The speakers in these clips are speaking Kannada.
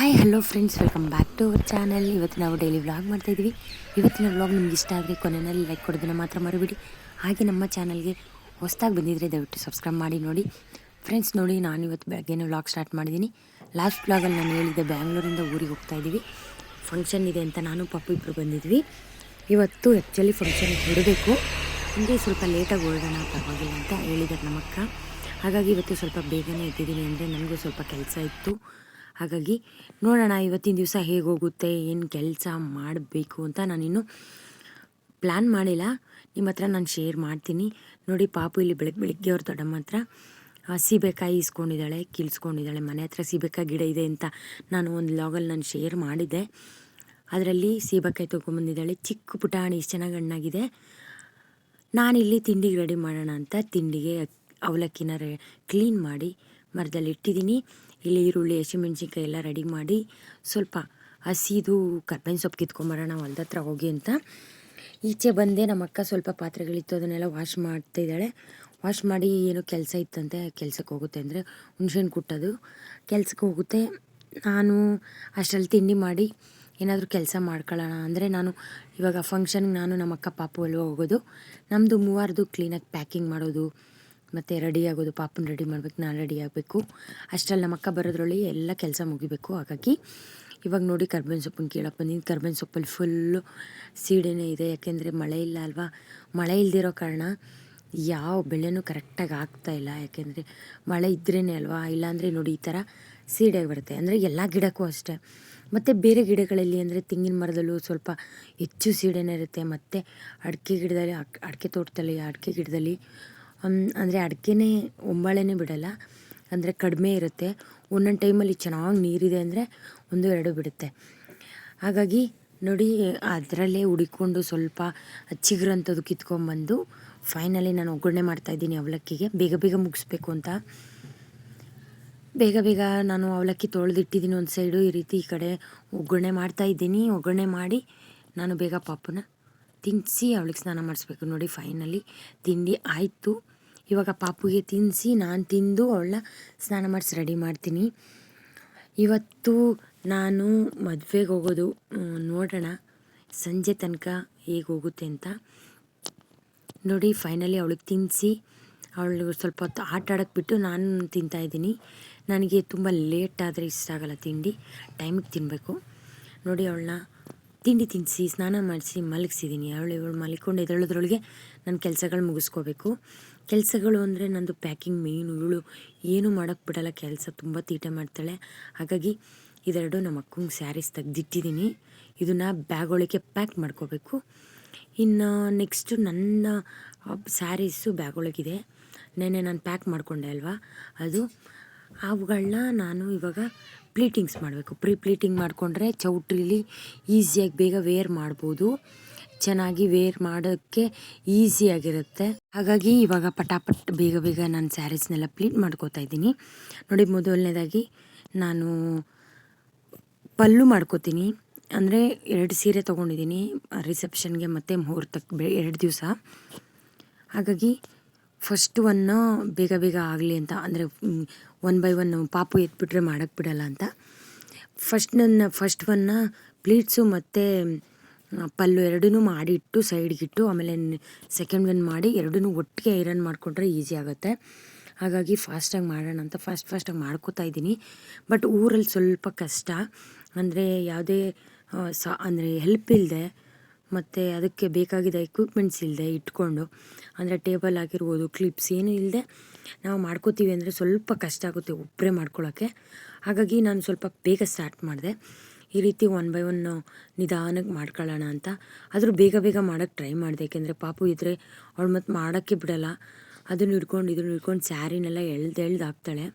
Hi hello friends welcome back to our channel ಇವತ್ತು ನಾವು ಡೈಲಿ ವ್ಲಾಗ್ ಮಾಡ್ತಾಯಿದ್ವಿ ಇವತ್ತಿನ ವ್ಲಾಗ್ ನಿಮ್ಗೆ ಇಷ್ಟ ಆದರೆ ಕೊನೆಯಲ್ಲಿ ಲೈಕ್ ಕೊಡೋದನ್ನು ಮಾತ್ರ ಮರಿಬಿಡಿ. ಹಾಗೆ ನಮ್ಮ ಚಾನಲ್ಗೆ ಹೊಸ್ದಾಗಿ ಬಂದಿದ್ದರೆ ದಯವಿಟ್ಟು ಸಬ್ಸ್ಕ್ರೈಬ್ ಮಾಡಿ ನೋಡಿ. ಫ್ರೆಂಡ್ಸ್ ನೋಡಿ, ನಾನು ಇವತ್ತು ಬೆಳಗ್ಗೆನೇ ವ್ಲಾಗ್ ಸ್ಟಾರ್ಟ್ ಮಾಡಿದ್ದೀನಿ ಲಾಸ್ಟ್ ವ್ಲಾಗಲ್ಲಿ ನಾನು ಹೇಳಿದ್ದೆ ಬ್ಯಾಂಗ್ಳೂರಿಂದ ಊರಿಗೆ ಹೋಗ್ತಾ ಇದ್ದೀವಿ ಫಂಕ್ಷನ್ ಇದೆ ಅಂತ ನಾನು, ಪಪ್ಪು ಇಬ್ಬರು ಬಂದಿದ್ವಿ. ಇವತ್ತು ಆ್ಯಕ್ಚುಲಿ ಫಂಕ್ಷನ್ ಹೊಡಬೇಕು. ಹಿಂದೆ ಸ್ವಲ್ಪ ಲೇಟಾಗಿ ಹೊರಡೋಣ, ಪರವಾಗಿಲ್ಲ ಅಂತ ಹೇಳಿದ್ದಾರೆ ನಮ್ಮಕ್ಕ ಹಾಗಾಗಿ ಇವತ್ತು ಸ್ವಲ್ಪ ಬೇಗನೆ ಇದ್ದಿದ್ದೀನಿ ಅಂದರೆ ನನಗೂ ಸ್ವಲ್ಪ ಕೆಲಸ ಇತ್ತು. ಹಾಗಾಗಿ ನೋಡೋಣ ಇವತ್ತಿನ ದಿವಸ ಹೇಗೆ ಹೋಗುತ್ತೆ, ಏನು ಕೆಲಸ ಮಾಡಬೇಕು ಅಂತ ನಾನಿನ್ನು ಪ್ಲ್ಯಾನ್ ಮಾಡಿಲ್ಲ. ನಿಮ್ಮ ಹತ್ರ ನಾನು ಶೇರ್ ಮಾಡ್ತೀನಿ. ನೋಡಿ ಪಾಪು ಇಲ್ಲಿ ಬೆಳಗ್ಗೆ ಬೆಳಗ್ಗೆ ಅವ್ರ ದೊಡ್ಡಮ್ಮ ಹತ್ರ ಸೀಬೆಕಾಯಿ ಇಸ್ಕೊಂಡಿದ್ದಾಳೆ ಕೀಳ್ಸ್ಕೊಂಡಿದ್ದಾಳೆ ಮನೆ ಹತ್ರ ಸೀಬೆಕಾಯಿ ಗಿಡ ಇದೆ ಅಂತ ನಾನು ಒಂದು ಲಾಗಲ್ಲಿ ನಾನು ಶೇರ್ ಮಾಡಿದ್ದೆ. ಅದರಲ್ಲಿ ಸೀಬೆಕಾಯಿ ತೊಗೊಂಬಂದಿದ್ದಾಳೆ, ಚಿಕ್ಕ ಪುಟಾಣಿ, ಇಷ್ಟು ಚೆನ್ನಾಗಿ ಹಣ್ಣಾಗಿದೆ. ನಾನಿಲ್ಲಿ ತಿಂಡಿಗೆ ರೆಡಿ ಮಾಡೋಣ ಅಂತ ತಿಂಡಿಗೆ ಅವಲಕ್ಕಿನ ರೆ ಕ್ಲೀನ್ ಮಾಡಿ ಮರದಲ್ಲಿ ಇಟ್ಟಿದ್ದೀನಿ ಇಲ್ಲಿ ಈರುಳ್ಳಿ, ಹಸಿಮೆಣ್ಸಿನ್ಕಾಯಿ ಎಲ್ಲ ರೆಡಿ ಮಾಡಿ ಸ್ವಲ್ಪ ಹಸಿದು ಕರ್ಬೇವಿನ ಸೊಪ್ಪು ಕಿತ್ಕೊಂಬರೋಣ ಹೊಲ್ದ ಹತ್ರ ಹೋಗಿ ಅಂತ. ಈಚೆ ಬಂದೆ ನಮ್ಮ ಅಕ್ಕ ಸ್ವಲ್ಪ ಪಾತ್ರೆಗಳಿತ್ತು, ಅದನ್ನೆಲ್ಲ ವಾಶ್ ಮಾಡ್ತಿದ್ದಾಳೆ ವಾಶ್ ಮಾಡಿ ಏನೋ ಕೆಲಸ ಇತ್ತಂತೆ, ಕೆಲಸಕ್ಕೆ ಹೋಗುತ್ತೆ ಅಂದರೆ ಹುಣ್ಸೆಹಣ್ಣು ಕುಟ್ಟೋದು. ಕೆಲಸಕ್ಕೆ ಹೋಗುತ್ತೆ. ನಾನು ಅಷ್ಟರಲ್ಲಿ ತಿಂಡಿ ಮಾಡಿ ಏನಾದರೂ ಕೆಲಸ ಮಾಡ್ಕೊಳ್ಳೋಣ ಅಂದರೆ ನಾನು ಇವಾಗ ಫಂಕ್ಷನ್ಗೆ ನಾನು ನಮ್ಮ ಅಕ್ಕ ಪಾಪು ಅಲ್ವ ಹೋಗೋದು. ನಮ್ಮದು ಮೂವಾರದು ಕ್ಲೀನಾಗಿ ಪ್ಯಾಕಿಂಗ್ ಮಾಡೋದು. ಮತ್ತು ರೆಡಿ ಆಗೋದು, ಪಾಪನ ರೆಡಿ ಮಾಡ್ಬೇಕು, ನಾನು ರೆಡಿ ಆಗಬೇಕು. ಅಷ್ಟರಲ್ಲಿ ನಮ್ಮ ಅಕ್ಕ ಬರೋದ್ರೊಳಗೆ ಎಲ್ಲ ಕೆಲಸ ಮುಗಿಬೇಕು. ಹಾಗಾಗಿ ಇವಾಗ ನೋಡಿ ಕರ್ಬೇವಿನ ಸೊಪ್ಪನ್ನು ಕೇಳಪ್ಪ ನೀನು ಕರ್ಬೇವಿನ ಸೊಪ್ಪಲ್ಲಿ ಫುಲ್ಲು ಸೀಡೆನೇ ಇದೆ. ಯಾಕೆಂದರೆ ಮಳೆ ಇಲ್ಲ ಅಲ್ವಾ? ಮಳೆ ಇಲ್ದಿರೋ ಕಾರಣ ಯಾವ ಬೆಳೆನೂ ಕರೆಕ್ಟಾಗಿ ಆಗ್ತಾ ಇಲ್ಲ. ಯಾಕೆಂದರೆ ಮಳೆ ಇದ್ರೇ ಅಲ್ವಾ? ಇಲ್ಲಾಂದರೆ ನೋಡಿ ಈ ಥರ ಸೀಡೆ ಬರುತ್ತೆ ಅಂದರೆ ಎಲ್ಲ ಗಿಡಕ್ಕೂ ಅಷ್ಟೇ. ಮತ್ತು ಬೇರೆ ಗಿಡಗಳಲ್ಲಿ ಅಂದರೆ ತೆಂಗಿನ ಮರದಲ್ಲೂ ಸ್ವಲ್ಪ ಹೆಚ್ಚು ಸೀಡೆನೇ ಇರುತ್ತೆ. ಮತ್ತು ಅಡಿಕೆ ಗಿಡದಲ್ಲಿ, ಅಡಿಕೆ ತೋಟದಲ್ಲಿ, ಅಡಿಕೆ ಗಿಡದಲ್ಲಿ ಅಂದರೆ ಅಡಿಕೆನೇ ಒಂಬಳೆನೇ ಬಿಡಲ್ಲ, ಅಂದರೆ ಕಡಿಮೆ ಇರುತ್ತೆ. ಒಂದೊಂದು ಟೈಮಲ್ಲಿ ಚೆನ್ನಾಗಿ ನೀರಿದೆ ಅಂದರೆ ಒಂದು ಎರಡು ಬಿಡುತ್ತೆ. ಹಾಗಾಗಿ ನೋಡಿ, ಅದರಲ್ಲೇ ಹುಡಿಕೊಂಡು ಸ್ವಲ್ಪ ಚಿಗುರಂಥದ್ದು ಕಿತ್ಕೊಂಡ್ಬಂದು ಫೈನಲಿ ನಾನು ಒಗ್ಗರಣೆ ಮಾಡ್ತಾಯಿದ್ದೀನಿ ಅವಲಕ್ಕಿಗೆ. ಬೇಗ ಬೇಗ ಮುಗಿಸ್ಬೇಕು ಅಂತ. ಬೇಗ ಬೇಗ ನಾನು ಅವಲಕ್ಕಿ ತೊಳೆದಿಟ್ಟಿದ್ದೀನಿ ಒಂದು ಸೈಡು ಈ ರೀತಿ ಈ ಕಡೆ ಒಗ್ಗರಣೆ ಮಾಡ್ತಾ ಇದ್ದೀನಿ. ಒಗ್ಗರಣೆ ಮಾಡಿ ನಾನು ಬೇಗ ಪಾಪನ ತಿನ್ನಿಸಿ ಅವಳಿಗೆ ಸ್ನಾನ ಮಾಡಿಸ್ಬೇಕು. ನೋಡಿ ಫೈನಲಿ ತಿಂಡಿ ಆಯಿತು. ಇವಾಗ ಪಾಪುಗೆ ತಿನ್ನಿಸಿ ನಾನು ತಿಂದು ಅವಳ ಸ್ನಾನ ಮಾಡಿಸಿ ರೆಡಿ ಮಾಡ್ತೀನಿ. ಇವತ್ತು ನಾನು ಮದುವೆಗೆ ಹೋಗೋದು ನೋಡೋಣ. ಸಂಜೆ ತನಕ ಹೇಗೆ ಹೋಗುತ್ತೆ ಅಂತ. ನೋಡಿ ಫೈನಲಿ ಅವಳಿಗೆ ತಿನ್ನಿಸಿ ಅವಳು ಸ್ವಲ್ಪ ಹೊತ್ತು ಆಟ ಆಡೋಕ್ಕೆ ಬಿಟ್ಟು ನಾನು ತಿಂತಾಯಿದ್ದೀನಿ ನನಗೆ ತುಂಬ ಲೇಟ್ ಆದರೆ ಇಷ್ಟ ಆಗಲ್ಲ ತಿಂಡಿ. ಟೈಮಿಗೆ ತಿನ್ನಬೇಕು ನೋಡಿ, ಅವಳನ್ನ ತಿಂಡಿ ತಿನ್ನಿಸಿ ಸ್ನಾನ ಮಾಡಿಸಿ ಮಲಗಿಸಿದ್ದೀನಿ ಅವಳು ಇವಳು ಮಲಿಕೊಂಡು. ಎದಳೋದ್ರೊಳಗೆ ನನ್ನ ಕೆಲಸಗಳು ಮುಗಿಸ್ಕೋಬೇಕು. ಕೆಲಸಗಳು ಅಂದರೆ ನಂದು ಪ್ಯಾಕಿಂಗ್ ಮೇಯ್ನು ಇವಳು ಏನೂ ಮಾಡೋಕ್ಕೆ ಬಿಡಲ್ಲ. ಕೆಲಸ ತುಂಬ ತೀಟೆ ಮಾಡ್ತಾಳೆ. ಹಾಗಾಗಿ ಇದೆರಡು ನಮ್ಮ ಅಕ್ಕಂಗೆ ಸ್ಯಾರೀಸ್ ತೆಗೆದಿಟ್ಟಿದ್ದೀನಿ ಇದನ್ನು ಬ್ಯಾಗ್ ಒಳಗೆ ಪ್ಯಾಕ್ ಮಾಡ್ಕೋಬೇಕು. ಇನ್ನು ನೆಕ್ಸ್ಟು ನನ್ನ ಸ್ಯಾರೀಸು ಬ್ಯಾಗ್ ಒಳಗಿದೆ. ನೆನ್ನೆ ನಾನು ಪ್ಯಾಕ್ ಮಾಡಿಕೊಂಡೆ ಅಲ್ವಾ? ಅದು ಅವುಗಳನ್ನ ನಾನು ಇವಾಗ ಪ್ಲೀಟಿಂಗ್ಸ್ ಮಾಡಬೇಕು. ಪ್ರೀ ಪ್ಲೀಟಿಂಗ್ ಮಾಡಿಕೊಂಡ್ರೆ ಚೌಟ್ರಿಲಿ ಈಸಿಯಾಗಿ ಬೇಗ ವೇರ್ ಮಾಡ್ಬೋದು. ಚೆನ್ನಾಗಿ ವೇರ್ ಮಾಡೋಕ್ಕೆ ಈಸಿಯಾಗಿರುತ್ತೆ ಹಾಗಾಗಿ ಇವಾಗ ಪಟಾಪಟ್ ಬೇಗ ಬೇಗ ನಾನು ಸ್ಯಾರೀಸ್ನೆಲ್ಲ ಪ್ಲೀಟ್ ಮಾಡ್ಕೋತಾ ಇದ್ದೀನಿ. ನೋಡಿ ಮೊದಲನೇದಾಗಿ ನಾನು ಪಲ್ಲು ಮಾಡ್ಕೋತೀನಿ. ಅಂದರೆ ಎರಡು ಸೀರೆ ತೊಗೊಂಡಿದ್ದೀನಿ. ರಿಸೆಪ್ಷನ್ಗೆ ಮತ್ತು ಮುಹೂರ್ತಕ್ಕೆ ಬೆ ಎರಡು ದಿವಸ. ಹಾಗಾಗಿ ಫಸ್ಟ್ ಒನ್ನು ಬೇಗ ಬೇಗ ಆಗಲಿ ಅಂತ, ಅಂದರೆ ಒನ್ ಬೈ ಒನ್ ಪಾಪು ಎತ್ಬಿಟ್ರೆ ಮಾಡೋಕ್ಕೆ ಬಿಡಲ್ಲ ಅಂತ. ಫಸ್ಟ್ ನನ್ನ ಫಸ್ಟ್ ಒನ್ನ ಪ್ಲೀಟ್ಸು ಮತ್ತು ಪಲ್ಲು ಎರಡೂ ಮಾಡಿಟ್ಟು ಸೈಡ್ಗಿಟ್ಟು ಆಮೇಲೆ ಸೆಕೆಂಡ್ ಒನ್ ಮಾಡಿ ಎರಡೂ ಒಟ್ಟಿಗೆ ಐರನ್ ಮಾಡಿಕೊಂಡ್ರೆ ಈಸಿ ಆಗುತ್ತೆ. ಹಾಗಾಗಿ ಫಾಸ್ಟಾಗಿ ಮಾಡೋಣ ಅಂತ ಫಾಸ್ಟ್ ಫಾಸ್ಟಾಗಿ ಮಾಡ್ಕೋತಾ ಇದ್ದೀನಿ. ಬಟ್ ಊರಲ್ಲಿ ಸ್ವಲ್ಪ ಕಷ್ಟ. ಅಂದರೆ, ಯಾವುದೇ ಸ, ಅಂದರೆ ಹೆಲ್ಪ್ ಇಲ್ಲದೆ ಮತ್ತು ಅದಕ್ಕೆ ಬೇಕಾಗಿದ್ದ ಎಕ್ವಿಪ್ಮೆಂಟ್ಸ್ ಇಲ್ಲದೆ ಇಟ್ಕೊಂಡು, ಅಂದರೆ ಟೇಬಲ್ ಆಗಿರ್ಬೋದು ಕ್ಲಿಪ್ಸ್ ಏನೂ ಇಲ್ಲದೆ ನಾವು ಮಾಡ್ಕೋತೀವಿ ಅಂದರೆ ಸ್ವಲ್ಪ ಕಷ್ಟ ಆಗುತ್ತೆ ಒಬ್ಬರೇ ಮಾಡ್ಕೊಳ್ಳೋಕ್ಕೆ ಹಾಗಾಗಿ ನಾನು ಸ್ವಲ್ಪ ಬೇಗ ಸ್ಟಾರ್ಟ್ ಮಾಡಿದೆ. ಈ ರೀತಿ ಒನ್ ಬೈ ಒನ್ ನಿಧಾನಕ್ಕೆ ಮಾಡ್ಕೊಳ್ಳೋಣ ಅಂತ. ಆದರೂ ಬೇಗ ಬೇಗ ಮಾಡೋಕ್ಕೆ ಟ್ರೈ ಮಾಡಿದೆ. ಏಕೆಂದರೆ ಪಾಪು ಇದ್ದರೆ ಅವಳು ಮತ್ತೆ ಮಾಡೋಕ್ಕೆ ಬಿಡಲ್ಲ. ಅದನ್ನು ಹಿಡ್ಕೊಂಡು, ಇದನ್ನು ಹಿಡ್ಕೊಂಡು ಸ್ಯಾರಿನೆಲ್ಲ ಎಳ್ದು ಎಳ್ದು ಹಾಕ್ತಾಳೆ.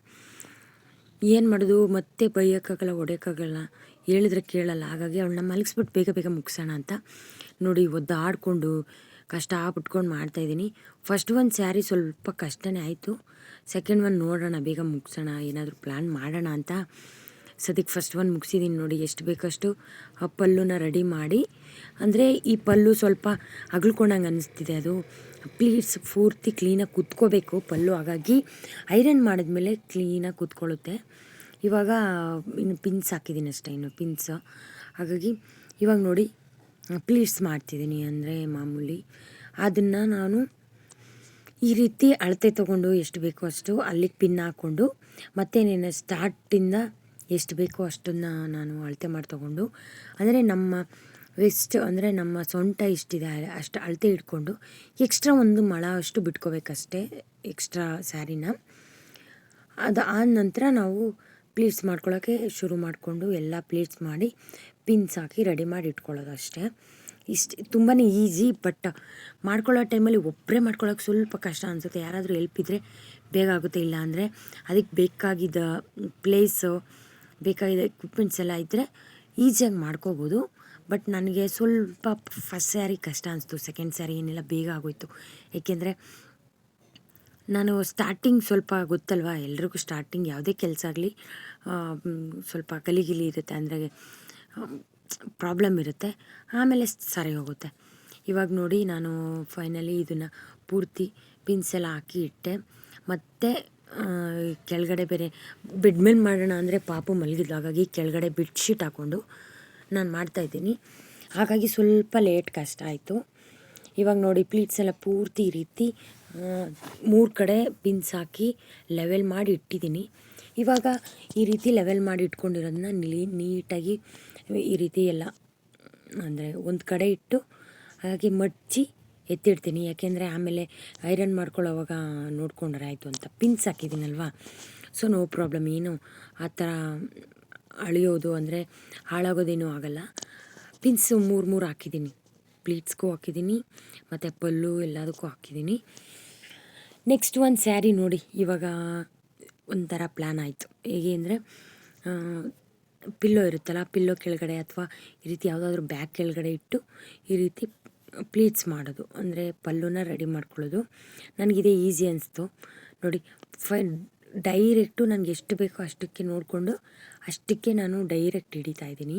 ಏನು ಮಾಡೋದು? ಮತ್ತೆ ಬೈಯೋಕ್ಕಾಗಲ್ಲ, ಹೊಡೆಯೋಕ್ಕಾಗಲ್ಲ. ಹೇಳಿದ್ರೆ ಕೇಳಲ್ಲ. ಹಾಗಾಗಿ ಅವಳನ್ನ ಮಲಗಿಸ್ಬಿಟ್ಟು ಬೇಗ ಬೇಗ ಮುಗಿಸೋಣ ಅಂತ ನೋಡಿ ಒದ್ದಾಡಿಕೊಂಡು ಕಷ್ಟ ಬಿಟ್ಕೊಂಡು ಮಾಡ್ತಾಯಿದ್ದೀನಿ ಫಸ್ಟ್ ಒಂದು ಸ್ಯಾರಿ ಸ್ವಲ್ಪ ಕಷ್ಟನೇ ಆಯಿತು. ಸೆಕೆಂಡ್ ಒನ್ ನೋಡೋಣ, ಬೇಗ ಮುಗಿಸೋಣ, ಏನಾದರೂ ಪ್ಲ್ಯಾನ್ ಮಾಡೋಣ ಅಂತ. ಸದ್ಯಕ್ಕೆ ಫಸ್ಟ್ ಒನ್ ಮುಗಿಸಿದ್ದೀನಿ ನೋಡಿ ಎಷ್ಟು ಬೇಕಷ್ಟು. ಆ ಪಲ್ಲುನ ರೆಡಿ ಮಾಡಿ, ಅಂದರೆ ಈ ಪಲ್ಲು ಸ್ವಲ್ಪ ಅಗಳ್ಕೊಂಡಂಗೆ ಅನ್ನಿಸ್ತಿದೆ ಅದು. ಪ್ಲೀಟ್ಸ್ ಪೂರ್ತಿ ಕ್ಲೀನಾಗಿ ಕುತ್ಕೋಬೇಕು ಪಲ್ಲು. ಹಾಗಾಗಿ ಐರನ್ ಮಾಡಿದ್ಮೇಲೆ ಕ್ಲೀನಾಗಿ ಕುತ್ಕೊಳ್ಳುತ್ತೆ. ಇವಾಗ, ಇನ್ನು ಪಿನ್ಸ್ ಹಾಕಿದ್ದೀನಿ ಅಷ್ಟೇ, ಇನ್ನು ಪಿನ್ಸ್ ಹಾಗಾಗಿ ಇವಾಗ ನೋಡಿ ಪ್ಲೀಟ್ಸ್ ಮಾಡ್ತಿದ್ದೀನಿ ಅಂದರೆ ಮಾಮೂಲಿ. ಅದನ್ನು ನಾನು ಈ ರೀತಿ ಅಳತೆ ತೊಗೊಂಡು ಎಷ್ಟು ಬೇಕೋ ಅಷ್ಟು ಅಲ್ಲಿಗೆ ಪಿನ್ ಹಾಕ್ಕೊಂಡು ಮತ್ತೇನೇನು ಸ್ಟಾರ್ಟಿಂದ ಎಷ್ಟು ಬೇಕೋ ಅಷ್ಟನ್ನು ನಾನು ಅಳತೆ ಮಾಡಿ ತೊಗೊಂಡು, ಅಂದರೆ ನಮ್ಮ ವೆಸ್ಟ್ ಅಂದರೆ ನಮ್ಮ ಸೊಂಟ ಇಷ್ಟಿದೆ, ಅಷ್ಟು ಅಳತೆ ಇಟ್ಕೊಂಡು ಎಕ್ಸ್ಟ್ರಾ ಒಂದು ಮಳ ಅಷ್ಟು ಬಿಟ್ಕೋಬೇಕಷ್ಟೇ ಎಕ್ಸ್ಟ್ರಾ ಸ್ಯಾರಿನ ಅದು ಆದ ನಂತರ ನಾವು ಪ್ಲೀಟ್ಸ್ ಮಾಡ್ಕೊಳ್ಳೋಕ್ಕೆ ಶುರು ಮಾಡಿಕೊಂಡು ಎಲ್ಲ ಪ್ಲೀಟ್ಸ್ ಮಾಡಿ ಪಿನ್ಸ್ ಹಾಕಿ ರೆಡಿ ಮಾಡಿ ಇಟ್ಕೊಳ್ಳೋದು ಅಷ್ಟೇ ಇಷ್ಟು ತುಂಬಾ ಈಸಿ ಬಟ್ ಮಾಡ್ಕೊಳ್ಳೋ ಟೈಮಲ್ಲಿ ಒಬ್ಬರೇ ಮಾಡ್ಕೊಳ್ಳೋಕೆ ಸ್ವಲ್ಪ ಕಷ್ಟ ಅನಿಸುತ್ತೆ. ಯಾರಾದರೂ ಎಲ್ಪ್ ಇದ್ದರೆ ಬೇಗ ಆಗುತ್ತೆ, ಇಲ್ಲ ಅಂದರೆ ಅದಕ್ಕೆ ಬೇಕಾಗಿದ್ದ ಪ್ಲೇಸು ಬೇಕಾಗಿದ್ದ ಎಕ್ವಿಪ್ಮೆಂಟ್ಸ್ ಎಲ್ಲ ಇದ್ದರೆ ಈಸಿಯಾಗಿ ಮಾಡ್ಕೋಬೋದು. ಬಟ್ ನನಗೆ ಸ್ವಲ್ಪ ಫಸ್ಟ್ ಸ್ಯಾರಿ ಕಷ್ಟ ಅನಿಸ್ತು ಸೆಕೆಂಡ್ ಸ್ಯಾರಿ ಏನೆಲ್ಲ ಬೇಗ ಆಗೋಯ್ತು. ಏಕೆಂದರೆ ನಾನು ಸ್ಟಾರ್ಟಿಂಗ್ ಸ್ವಲ್ಪ ಗೊತ್ತಲ್ವಾ? ಎಲ್ರಿಗೂ ಸ್ಟಾರ್ಟಿಂಗ್ ಯಾವುದೇ ಕೆಲಸ ಆಗಲಿ ಸ್ವಲ್ಪ ಕಲಿಗಿಲಿ ಇರುತ್ತೆ ಅಂದರೆ ಪ್ರಾಬ್ಲಮ್ ಇರುತ್ತೆ. ಆಮೇಲೆ ಸರಿ ಹೋಗುತ್ತೆ. ಇವಾಗ ನೋಡಿ ನಾನು ಫೈನಲಿ ಇದನ್ನು ಪೂರ್ತಿ ಪಿನ್ಸ್ ಎಲ್ಲ ಹಾಕಿ ಇಟ್ಟೆ. ಮತ್ತು ಕೆಳಗಡೆ ಬೇರೆ ಬೆಡ್ ಮೇಲೆ ಮಾಡೋಣ ಅಂದರೆ ಪಾಪು ಮಲಗಿದ್ದು ಹಾಗಾಗಿ ಕೆಳಗಡೆ ಬೆಡ್ಶೀಟ್ ಹಾಕ್ಕೊಂಡು ನಾನು ಮಾಡ್ತಾಯಿದ್ದೀನಿ ಹಾಗಾಗಿ ಸ್ವಲ್ಪ ಲೇಟ್ ಕಷ್ಟ ಆಯಿತು. ಇವಾಗ ನೋಡಿ ಪ್ಲೀಟ್ಸ್ ಎಲ್ಲ ಪೂರ್ತಿ ರೀತಿ ಮೂರು ಕಡೆ ಪಿನ್ಸ್ ಹಾಕಿ ಲೆವೆಲ್ ಮಾಡಿ ಇಟ್ಟಿದ್ದೀನಿ. ಇವಾಗ ಈ ರೀತಿ ಲೆವೆಲ್ ಮಾಡಿ ಇಟ್ಕೊಂಡಿರೋದನ್ನ ನೀ ನೀಟಾಗಿ ಈ ರೀತಿ ಎಲ್ಲ, ಅಂದರೆ ಒಂದು ಕಡೆ ಇಟ್ಟು ಹಾಗೆ ಮಡ್ಚಿ ಎತ್ತಿಡ್ತೀನಿ. ಯಾಕೆಂದರೆ ಆಮೇಲೆ ಐರನ್ ಮಾಡ್ಕೊಳ್ಳೋವಾಗ ನೋಡ್ಕೊಂಡ್ರೆ ಆಯಿತು ಅಂತ. ಪಿನ್ಸ್ ಹಾಕಿದ್ದೀನಲ್ವಾ? ಸೊ ನೋ ಪ್ರಾಬ್ಲಮ್ ಏನು ಆ ಥರ ಅಳಿಯೋದು ಅಂದರೆ ಹಾಳಾಗೋದೇನೂ ಆಗಲ್ಲ. ಪಿನ್ಸು ಮೂರು ಮೂರು ಹಾಕಿದ್ದೀನಿ. ಪ್ಲೀಟ್ಸ್ಗೂ ಹಾಕಿದ್ದೀನಿ. ಮತ್ತು ಪಲ್ಲು ಎಲ್ಲದಕ್ಕೂ ಹಾಕಿದ್ದೀನಿ. ನೆಕ್ಸ್ಟ್ ಒಂದು ಸ್ಯಾರಿ ನೋಡಿ. ಇವಾಗ ಒಂಥರ ಪ್ಲ್ಯಾನ್ ಆಯಿತು. ಹೇಗೆ ಅಂದರೆ ಪಿಲ್ಲೋ ಇರುತ್ತಲ್ಲ ಪಿಲ್ಲೋ ಕೆಳಗಡೆ ಅಥವಾ ಈ ರೀತಿ ಯಾವುದಾದ್ರೂ ಬ್ಯಾಗ್ ಕೆಳಗಡೆ ಇಟ್ಟು ಈ ರೀತಿ ಪ್ಲೀಟ್ಸ್ ಮಾಡೋದು. ಅಂದರೆ ಪಲ್ಲುನ ರೆಡಿ ಮಾಡ್ಕೊಳ್ಳೋದು. ನನಗಿದೆ ಈಸಿ ಅನಿಸ್ತು. ನೋಡಿ, ಫೈ ಡೈರೆಕ್ಟು ನನಗೆ ಎಷ್ಟು ಬೇಕೋ ಅಷ್ಟಕ್ಕೆ ನೋಡಿಕೊಂಡು ಅಷ್ಟಕ್ಕೆ ನಾನು ಡೈರೆಕ್ಟ್ ಹಿಡಿತಾ ಇದ್ದೀನಿ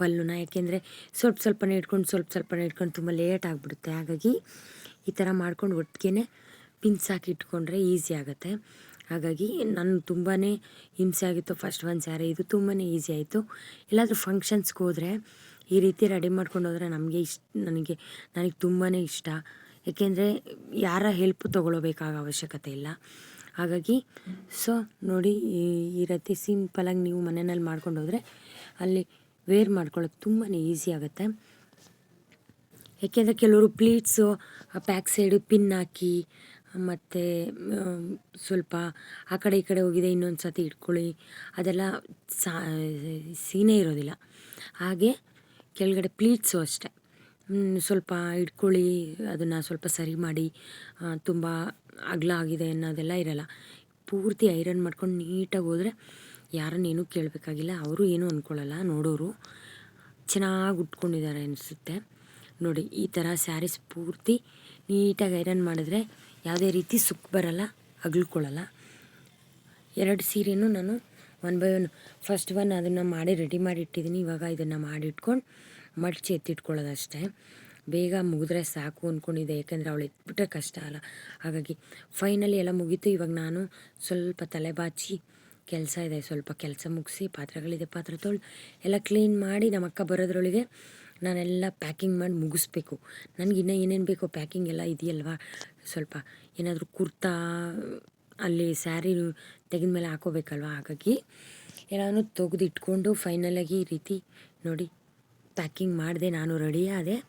ಪಲ್ಲುನ. ಯಾಕೆಂದರೆ ಸ್ವಲ್ಪ ಸ್ವಲ್ಪನೇ ಇಟ್ಕೊಂಡು, ಸ್ವಲ್ಪ ಸ್ವಲ್ಪನೇ ಇಟ್ಕೊಂಡು ತುಂಬ ಲೇಟ್ ಆಗಿಬಿಡುತ್ತೆ. ಹಾಗಾಗಿ ಈ ಥರ ಮಾಡ್ಕೊಂಡು ಒಟ್ಟಿಗೆ ಪಿನ್ಸ್ ಹಾಕಿ ಇಟ್ಕೊಂಡ್ರೆ ಈಸಿ ಆಗುತ್ತೆ. ಹಾಗಾಗಿ ನಾನು ತುಂಬಾ ಹಿಂಸೆ ಆಗಿತ್ತು ಫಸ್ಟ್ ಒಂದು ಸ್ಯಾರಿ ಇದು ತುಂಬಾ ಈಸಿ ಆಯಿತು. ಎಲ್ಲಾದರೂ ಫಂಕ್ಷನ್ಸ್ಗೆ ಹೋದರೆ ಈ ರೀತಿ ರೆಡಿ ಮಾಡ್ಕೊಂಡು ಹೋದರೆ ನಮಗೆ ಇಷ್ಟ ನನಗೆ ನನಗೆ ತುಂಬಾ ಇಷ್ಟ. ಏಕೆಂದರೆ ಯಾರ ಹೆಲ್ಪ್ ತೊಗೊಳ್ಬೇಕಾಗ ಅವಶ್ಯಕತೆ ಇಲ್ಲ. ಹಾಗಾಗಿ ಸೊ ನೋಡಿ ಈ ರೀತಿ ಸಿಂಪಲಾಗಿ ನೀವು ಮನೆಯಲ್ಲಿ ಮಾಡ್ಕೊಂಡು ಹೋದರೆ ಅಲ್ಲಿ ವೇರ್ ಮಾಡ್ಕೊಳ್ಳೋಕೆ ತುಂಬಾ ಈಸಿ ಆಗುತ್ತೆ. ಏಕೆಂದರೆ ಕೆಲವರು ಪ್ಲೀಟ್ಸು ಪ್ಯಾಕ್ ಸೈಡು ಪಿನ್ ಹಾಕಿ ಮತ್ತು ಸ್ವಲ್ಪ ಆ ಕಡೆ ಈ ಕಡೆ ಹೋಗಿದೆ, ಇನ್ನೊಂದು ಸತಿ ಇಟ್ಕೊಳ್ಳಿ. ಅದೆಲ್ಲ ಸಾ, ಸೀನೇ ಇರೋದಿಲ್ಲ. ಹಾಗೆ ಕೆಳಗಡೆ ಪ್ಲೀಟ್ಸು ಅಷ್ಟೆ. ಸ್ವಲ್ಪ ಇಟ್ಕೊಳ್ಳಿ, ಅದನ್ನು ಸ್ವಲ್ಪ ಸರಿ ಮಾಡಿ ತುಂಬ ಅಗಲ ಆಗಿದೆ ಅನ್ನೋದೆಲ್ಲ ಇರಲ್ಲ. ಪೂರ್ತಿ ಐರನ್ ಮಾಡ್ಕೊಂಡು ನೀಟಾಗಿ ಹೋದರೆ ಯಾರನ್ನೇನು ಕೇಳಬೇಕಾಗಿಲ್ಲ. ಅವರು ಏನೂ ಅಂದ್ಕೊಳ್ಳಲ್ಲ ನೋಡೋರು. ಚೆನ್ನಾಗಿ ಉಟ್ಕೊಂಡಿದ್ದಾರೆ ಅನಿಸುತ್ತೆ. ನೋಡಿ, ಈ ಥರ ಸ್ಯಾರೀಸ್ ಪೂರ್ತಿ ನೀಟಾಗಿ ಐರನ್ ಮಾಡಿದ್ರೆ ಯಾವುದೇ ರೀತಿ ಸುಕ್ ಬರಲ್ಲ ಅಗಲ್ಕೊಳ್ಳಲ್ಲ ಎರಡು ಸೀರೆನೂ ನಾನು one by one first one ಅದನ್ನು ಮಾಡಿ ರೆಡಿ ಮಾಡಿ ಇಟ್ಟಿದ್ದೀನಿ. ಇವಾಗ ಇದನ್ನು ಮಾಡಿಟ್ಕೊಂಡು ಮಡಚಿ ಎತ್ತಿಟ್ಕೊಳ್ಳೋದಷ್ಟೇ ಬೇಗ ಮುಗಿದ್ರೆ ಸಾಕು ಅಂದ್ಕೊಂಡಿದ್ದೆ ಯಾಕೆಂದರೆ ಅವಳು ಎತ್ಬಿಟ್ರೆ ಕಷ್ಟ ಅಲ್ಲ. ಹಾಗಾಗಿ ಫೈನಲಿ ಎಲ್ಲ ಮುಗೀತು. ಇವಾಗ ನಾನು ಸ್ವಲ್ಪ ತಲೆ ಬಾಚಿ ಕೆಲಸ ಇದೆ. ಸ್ವಲ್ಪ ಕೆಲಸ ಮುಗಿಸಿ ಪಾತ್ರೆಗಳಿದೆ, ಪಾತ್ರೆ ತೊಳೆದು ಎಲ್ಲ ಕ್ಲೀನ್ ಮಾಡಿ ನಮ್ಮ ಅಕ್ಕ ಬರೋದ್ರೊಳಗೆ ನಾನೆಲ್ಲ ಪ್ಯಾಕಿಂಗ್ ಮಾಡಿ ಮುಗಿಸ್ಬೇಕು. ನನಗೆ ಇನ್ನೂ ಏನೇನು ಬೇಕೋ ಪ್ಯಾಕಿಂಗ್ ಎಲ್ಲ ಇದೆಯಲ್ವಾ? ಸ್ವಲ್ಪ ಏನಾದರೂ ಕುರ್ತಾ, ಅಲ್ಲಿ ಸ್ಯಾರಿ ತೆಗೆದ ಮೇಲೆ ಹಾಕೋಬೇಕಲ್ವಾ? ಹಾಗಾಗಿ ಎಲ್ಲನೂ ತೆಗೆದು ಇಟ್ಕೊಂಡು ಫೈನಲಾಗಿ ಈ ರೀತಿ ನೋಡಿ ಪ್ಯಾಕಿಂಗ್ ಮಾಡಿದೆ ನಾನು ರೆಡಿ ಆದೆ.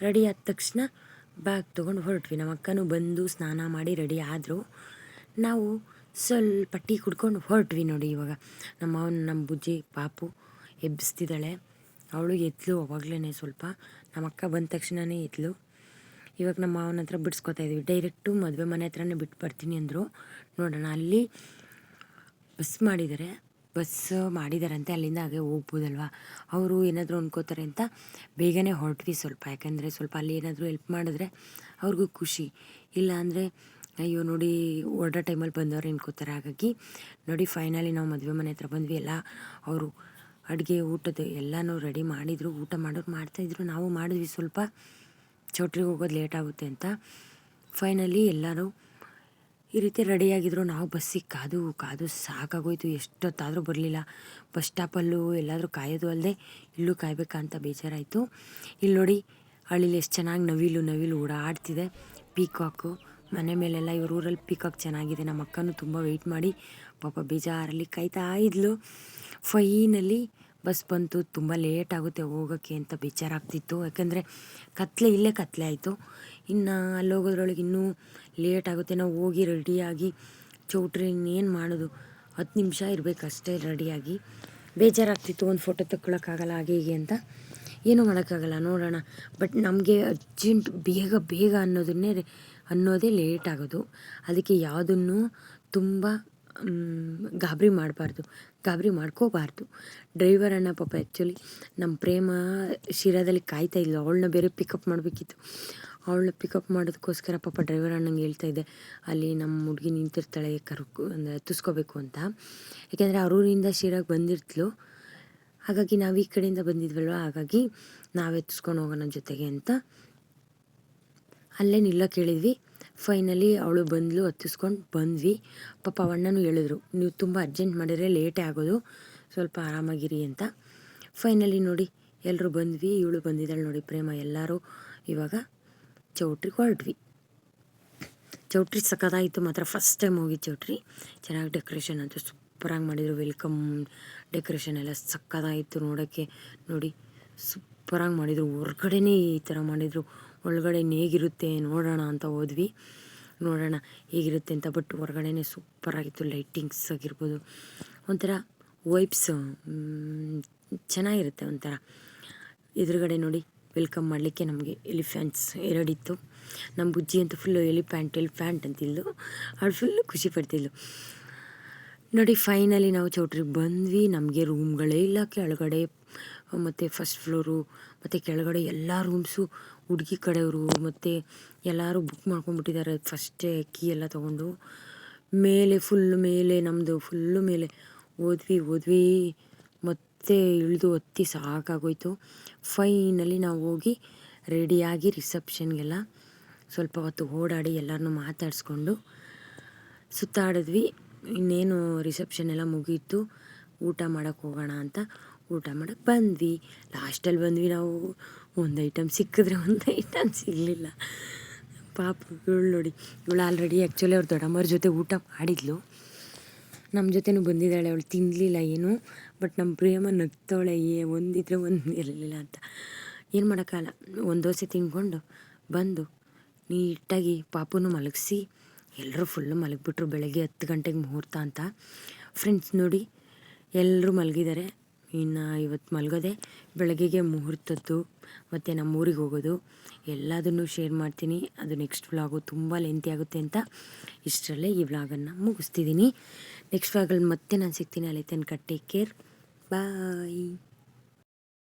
ರೆಡಿ ಆದ ತಕ್ಷಣ ಬ್ಯಾಗ್ ತೊಗೊಂಡು ಹೊರಟ್ವಿ. ನಮ್ಮ ಅಕ್ಕನೂ ಬಂದು ಸ್ನಾನ ಮಾಡಿ ರೆಡಿ ಆದರು. ನಾವು ಸ್ವಲ್ಪ ಟೀ ಕುಡ್ಕೊಂಡು ಹೊರಟ್ವಿ ನೋಡಿ ಇವಾಗ. ನಮ್ಮ ಅವನು ನಮ್ಮ ಬುಜ್ಜಿ, ಪಾಪು ಎಬ್ಬಿಸ್ತಿದ್ದಾಳೆ. ಅವಳು ಎದ್ಲು ಅವಾಗಲೇ ಸ್ವಲ್ಪ. ನಮ್ಮ ಅಕ್ಕ ಬಂದ ತಕ್ಷಣವೇ ಎದ್ಲು. ಇವಾಗ ನಮ್ಮ ಮಾವನ ಹತ್ರ ಬಿಡಿಸ್ಕೊತಾ ಇದ್ವಿ. ಡೈರೆಕ್ಟು ಮದುವೆ ಮನೆ ಹತ್ರನೇ ಬಿಟ್ಟು ಬರ್ತೀನಿ ಅಂದರು. ನೋಡೋಣ, ಅಲ್ಲಿ ಬಸ್ ಮಾಡಿದ್ದಾರೆ ಬಸ್ ಮಾಡಿದಾರಂತೆ, ಅಲ್ಲಿಂದ ಹಾಗೆ ಹೋಗ್ಬೋದಲ್ವ? ಅವರು ಏನಾದರೂ ಅಂದ್ಕೋತಾರೆ ಅಂತ ಬೇಗನೆ ಹೊರಟ್ವಿ ಸ್ವಲ್ಪ. ಯಾಕಂದರೆ ಸ್ವಲ್ಪ ಅಲ್ಲಿ ಏನಾದರೂ ಹೆಲ್ಪ್ ಮಾಡಿದ್ರೆ ಅವ್ರಿಗೂ ಖುಷಿ. ಇಲ್ಲ ಅಂದರೆ, ಅಯ್ಯೋ ನೋಡಿ, ಹೊರಡೋ ಟೈಮಲ್ಲಿ ಬಂದವ್ರು ಅನ್ಕೋತಾರೆ. ಹಾಗಾಗಿ ನೋಡಿ ಫೈನಲಿ ನಾವು ಮದುವೆ ಮನೆ ಹತ್ರ ಬಂದ್ವಿ ಎಲ್ಲ ಅವರು ಅಡುಗೆ, ಊಟದ ಎಲ್ಲನೂ ರೆಡಿ ಮಾಡಿದರು, ಊಟ ಮಾಡೋರು ಮಾಡ್ತಾಯಿದ್ರು ನಾವು ಮಾಡಿದ್ವಿ ಸ್ವಲ್ಪ ಚೌಟ್ರಿಗೆ ಹೋಗೋದು ಲೇಟ್ ಆಗುತ್ತೆ ಅಂತ. ಫೈನಲಿ ಎಲ್ಲರೂ ಈ ರೀತಿ ರೆಡಿಯಾಗಿದ್ರು ನಾವು ಬಸ್ಸಿಗೆ ಕಾದು ಕಾದು ಸಾಕಾಗೋಯ್ತು. ಎಷ್ಟೊತ್ತಾದರೂ ಬರಲಿಲ್ಲ. ಬಸ್ ಸ್ಟಾಪಲ್ಲೂ ಎಲ್ಲಾದರೂ ಕಾಯೋದು ಅಲ್ಲದೆ ಇಲ್ಲೂ ಕಾಯಬೇಕಂತ ಬೇಜಾರಾಯಿತು. ಇಲ್ಲಿ ನೋಡಿ, ಹಳ್ಳಿಲಿ ಎಷ್ಟು ಚೆನ್ನಾಗಿ ನವಿಲು ನವಿಲು ಓಡಾಡ್ತಿದೆ. ಪೀಕಾಕು ಮನೆ ಮೇಲೆಲ್ಲ ಇವ್ರ ಊರಲ್ಲಿ ಪೀಕಾಕ್ ಚೆನ್ನಾಗಿದೆ. ನಮ್ಮ ಅಕ್ಕನೂ ತುಂಬ ವೆಯ್ಟ್ ಮಾಡಿ ಪಾಪ ಬೇಜಾರಲ್ಲಿ ಕಾಯ್ತಾ ಇದ್ಲು. ಫೈನಲ್ಲಿ ಬಸ್ ಬಂತು. ತುಂಬ ಲೇಟ್ ಆಗುತ್ತೆ ಹೋಗೋಕ್ಕೆ ಅಂತ ಬೇಜಾರಾಗ್ತಿತ್ತು ಯಾಕಂದರೆ ಕತ್ಲೆ ಇಲ್ಲೇ ಕತ್ಲೆ ಆಯಿತು. ಇನ್ನು ಅಲ್ಲಿ ಹೋಗೋದ್ರೊಳಗೆ ಇನ್ನೂ ಲೇಟ್ ಆಗುತ್ತೆ. ನಾವು ಹೋಗಿ ರೆಡಿಯಾಗಿ ಚೌಟ್ರಿ ಇನ್ನೇನು ಮಾಡೋದು? ಹತ್ತು ನಿಮಿಷ ಇರಬೇಕಷ್ಟೇ ರೆಡಿಯಾಗಿ ಬೇಜಾರಾಗ್ತಿತ್ತು ಒಂದು ಫೋಟೋ ತಗೊಳಕ್ಕಾಗಲ್ಲ ಹಾಗೆ ಹೀಗೆ ಅಂತ. ಏನೂ ಮಾಡೋಕ್ಕಾಗಲ್ಲ, ನೋಡೋಣ. ಬಟ್ ನಮಗೆ ಅರ್ಜೆಂಟ್ ಬೇಗ ಬೇಗ ಅನ್ನೋದನ್ನೇ, ಅನ್ನೋದೇ ಲೇಟ್ ಆಗೋದು. ಅದಕ್ಕೆ ಯಾವುದನ್ನು ತುಂಬ ಗಾಬರಿ ಮಾಡಬಾರ್ದು. ಗಾಬರಿ ಮಾಡ್ಕೋಬಾರ್ದು. ಡ್ರೈವರ್ ಅಣ್ಣ ಪಾಪ ಆ್ಯಕ್ಚುಲಿ ನಮ್ಮ ಪ್ರೇಮ ಶಿರಾದಲ್ಲಿ ಕಾಯ್ತಾ ಇಲ್ಲ ಅವಳನ್ನ ಬೇರೆ ಪಿಕಪ್ ಮಾಡಬೇಕಿತ್ತು. ಅವಳನ್ನ ಪಿಕಪ್ ಮಾಡೋದಕ್ಕೋಸ್ಕರ ಪಾಪ ಡ್ರೈವರ್ ಅಣ್ಣಂಗೆ ಹೇಳ್ತಾ ಇದ್ದೆ, ಅಲ್ಲಿ ನಮ್ಮ ಹುಡುಗಿ ನಿಂತಿರ್ತಾಳೆ, ಕರ್ಕೊ, ಅಂದರೆ ತುಸ್ಕೋಬೇಕು ಅಂತ. ಯಾಕೆಂದರೆ ಅವರೂರಿಂದ ಶಿರಾಗ್ ಬಂದಿರ್ತಲು. ಹಾಗಾಗಿ ನಾವು ಈ ಕಡೆಯಿಂದ ಬಂದಿದ್ವಲ್ವ? ಹಾಗಾಗಿ ನಾವೇ ಎತ್ತಿಸ್ಕೊಂಡು ಹೋಗೋಣ ಜೊತೆಗೆ ಅಂತ. ಅಲ್ಲೇ ನಿಲ್ಲೋ ಹೇಳಿದ್ವಿ ಫೈನಲಿ ಅವಳು ಬಂದಳು ಹತ್ತಿಸ್ಕೊಂಡು ಬಂದ್ವಿ. ಪಾಪ ಅಣ್ಣನೂ ಹೇಳಿದ್ರು, ನೀವು ತುಂಬ ಅರ್ಜೆಂಟ್ ಮಾಡಿದರೆ ಲೇಟೇ ಆಗೋದು, ಸ್ವಲ್ಪ ಆರಾಮಾಗಿರಿ ಅಂತ. ಫೈನಲಿ ನೋಡಿ ಎಲ್ಲರೂ ಬಂದ್ವಿ, ಇವಳು ಬಂದಿದ್ದಾಳೆ ನೋಡಿ ಪ್ರೇಮ, ಎಲ್ಲರೂ ಇವಾಗ ಚೌಟ್ರಿ ಹೊರಟ್ವಿ. ಚೌಟ್ರಿ ಸಖತ್ತಾಯಿತು ಮಾತ್ರ ಫಸ್ಟ್ ಟೈಮ್ ಹೋಗಿ ಚೌಟ್ರಿ. ಚೆನ್ನಾಗಿ ಡೆಕೋರೇಷನ್ ಅಂತೂ ಸೂಪರಾಗಿ ಮಾಡಿದರು ವೆಲ್ಕಮ್ ಡೆಕೋರೇಷನ್ ಎಲ್ಲ ಸಖತ್ತಾಯಿತು ನೋಡೋಕ್ಕೆ. ನೋಡಿ, ಸೂಪರಾಗಿ ಮಾಡಿದರು, ಹೊರ್ಗಡೆನೇ ಈ ಥರ ಮಾಡಿದರು. ಒಳಗಡೆ ಹೇಗಿರುತ್ತೆ ನೋಡೋಣ ಅಂತ ಹೋದ್ವಿ. ನೋಡೋಣ ಹೇಗಿರುತ್ತೆ ಅಂತ, ಬಟ್ ಹೊರಗಡೆನೇ ಸೂಪರಾಗಿತ್ತು ಲೈಟಿಂಗ್ಸ್ ಆಗಿರ್ಬೋದು. ಒಂಥರ ವೈಬ್ಸ್ ಚೆನ್ನಾಗಿರುತ್ತೆ ಒಂಥರ. ಎದುರುಗಡೆ ನೋಡಿ ವೆಲ್ಕಮ್ ಮಾಡಲಿಕ್ಕೆ ನಮಗೆ ಎಲಿಫ್ಯಾಂಟ್ಸ್ ಎರಡಿತ್ತು ನಮ್ಮ ಬುಜ್ಜಿ ಅಂತೂ ಫುಲ್ಲು ಎಲಿಫ್ಯಾಂಟ್ ಎಲಿಫ್ಯಾಂಟ್ ಅಂತಿದ್ಲು ಅವಳು ಫುಲ್ಲು ಖುಷಿ ಪಡ್ತಿದ್ಲು. ನೋಡಿ ಫೈನಲಿ ನಾವು ಚೌಟ್ರಿಗೆ ಬಂದ್ವಿ. ನಮಗೆ ರೂಮ್ಗಳೇ ಇಲ್ಲ, ಕೆಳಗಡೆ ಮತ್ತು ಫಸ್ಟ್ ಫ್ಲೋರು ಮತ್ತು ಕೆಳಗಡೆ ಎಲ್ಲ ರೂಮ್ಸು ಹುಡುಗಿ ಕಡೆಯವರು, ಮತ್ತು ಎಲ್ಲರೂ ಬುಕ್ ಮಾಡ್ಕೊಂಡ್ಬಿಟ್ಟಿದ್ದಾರೆ. ಫಸ್ಟೇ ಕೀ ಎಲ್ಲ ತೊಗೊಂಡು, ಮೇಲೆ ಫುಲ್ ಮೇಲೆ ನಮ್ಮದು ಫುಲ್ಲು ಮೇಲೆ ಹೋದ್ವಿ ಹೋದ್ವಿ ಮತ್ತೆ ಇಳಿದು ಹತ್ತಿ ಸಾಕಾಗೋಯ್ತು. ಫೈನಲಿ ನಾವು ಹೋಗಿ ರೆಡಿಯಾಗಿ ರಿಸೆಪ್ಷನ್ಗೆಲ್ಲ ಸ್ವಲ್ಪ ಹೊತ್ತು ಓಡಾಡಿ ಎಲ್ಲರನ್ನು ಮಾತಾಡಿಸ್ಕೊಂಡು ಸುತ್ತಾಡಿದ್ವಿ. ಇನ್ನೇನು ರಿಸೆಪ್ಷನ್ ಎಲ್ಲ ಮುಗೀತು. ಊಟ ಮಾಡೋಕ್ಕೆ ಹೋಗೋಣ ಅಂತ. ಊಟ ಮಾಡೋಕ್ಕೆ ಬಂದ್ವಿ. ಲಾಸ್ಟಲ್ಲಿ ಬಂದ್ವಿ ನಾವು. ಒಂದು ಐಟಮ್ ಸಿಕ್ಕಿದ್ರೆ ಒಂದು ಐಟಮ್ ಸಿಗಲಿಲ್ಲ. ಪಾಪ ಇವಳು ನೋಡಿ, ಇವಳು ಆಲ್ರೆಡಿ ಆ್ಯಕ್ಚುಲಿ ಅವ್ರ ದೊಡ್ಡಮ್ಮರ ಜೊತೆ ಊಟ ಮಾಡಿದ್ಲು. ನಮ್ಮ ಜೊತೆನೂ ಬಂದಿದ್ದಾಳೆ, ಅವಳು ತಿನ್ನಲಿಲ್ಲ ಏನು. ಬಟ್ ನಮ್ಮ ಪ್ರೇಮ ನಗ್ತಾವಳೆ ಏ, ಒಂದಿದ್ರೆ ಒಂದು ಇರಲಿಲ್ಲ ಅಂತ. ಏನು ಮಾಡೋಕ್ಕಲ್ಲ ಒಂದು ದೋಸೆ ತಿನ್ಕೊಂಡು ಬಂದು ನೀಟಾಗಿ ಪಾಪುನು ಮಲಗಿಸಿ ಎಲ್ಲರೂ ಫುಲ್ಲು ಮಲಗಿಬಿಟ್ರು ಬೆಳಗ್ಗೆ ಹತ್ತು ಗಂಟೆಗೆ ಮುಹೂರ್ತ ಅಂತ. ಫ್ರೆಂಡ್ಸ್ ನೋಡಿ ಎಲ್ಲರೂ ಮಲಗಿದ್ದಾರೆ. ಇನ್ನು ಇವತ್ತು ಮಲಗೋದೆ ಬೆಳಗ್ಗೆಗೆ ಮುಹೂರ್ತದ್ದು, ಮತ್ತು ನಮ್ಮ ಊರಿಗೆ ಹೋಗೋದು. ಎಲ್ಲದನ್ನು ಶೇರ್ ಮಾಡ್ತೀನಿ. ಅದು ನೆಕ್ಸ್ಟ್ ವ್ಲಾಗು ತುಂಬ ಲೆಂತಿ ಆಗುತ್ತೆ ಅಂತ ಇಷ್ಟರಲ್ಲೇ ಈ ವ್ಲಾಗನ್ನು ಮುಗಿಸ್ತಿದ್ದೀನಿ. ನೆಕ್ಸ್ಟ್ ವ್ಲಾಗಲ್ಲಿ ಮತ್ತೆ ನಾನು ಸಿಗ್ತೀನಿ. ಅಲ್ಲಿ ತನಕ ಟೇಕ್ ಕೇರ್ ಬಾಯ್